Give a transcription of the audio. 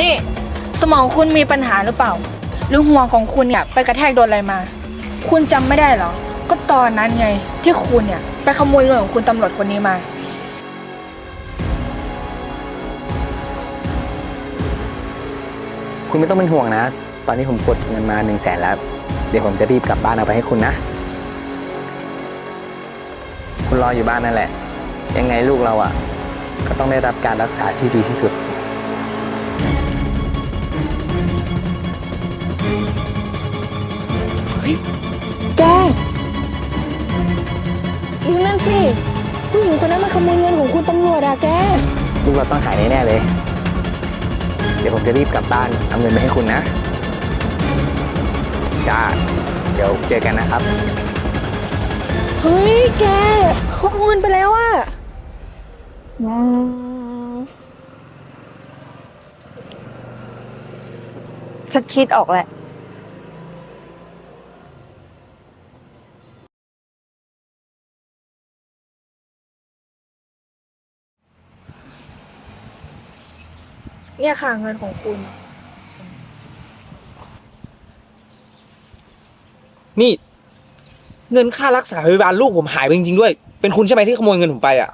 นี่สมองคุณมีปัญหาหรือเปล่า หรือหัวของคุณเนี่ยไปกระแทกโดนอะไรมา คุณจำไม่ได้เหรอ ก็ตอนนั้นไงที่คุณเนี่ยไปขโมยเงินของคุณตำรวจคนนี้มา คุณไม่ต้องเป็นห่วงนะ ตอนนี้ผมกดเงินมา1นึ่งแสนแล้ว เดี๋ยวผมจะรีบกลับบ้านเอาไปให้คุณนะ คุณรออยู่บ้านนั่นแหละ ยังไงลูกเราอะ ก็ต้องได้รับการรักษาที่ดีที่สุด แกดูนั่นสิ ผู้หญิงคนนั้นมาขโมยเงินของคุณตำรวจอะแก ลูกเราต้องหายแน่ๆเลย เดี๋ยวผมจะรีบกลับบ้านเอาเงินไปให้คุณนะจ้าเดี๋ยวเจอกันนะครับ เฮ้ย แกเขาเอาเงินไปแล้วอะฉันคิดออกแหละ เนี่ยค่ะเงินของคุณ นี่ เงินค่ารักษาพยาบาลลูกผมหายไปจริงๆด้วย เป็นคุณใช่ไหมที่ขโมยเงินผมไปอะ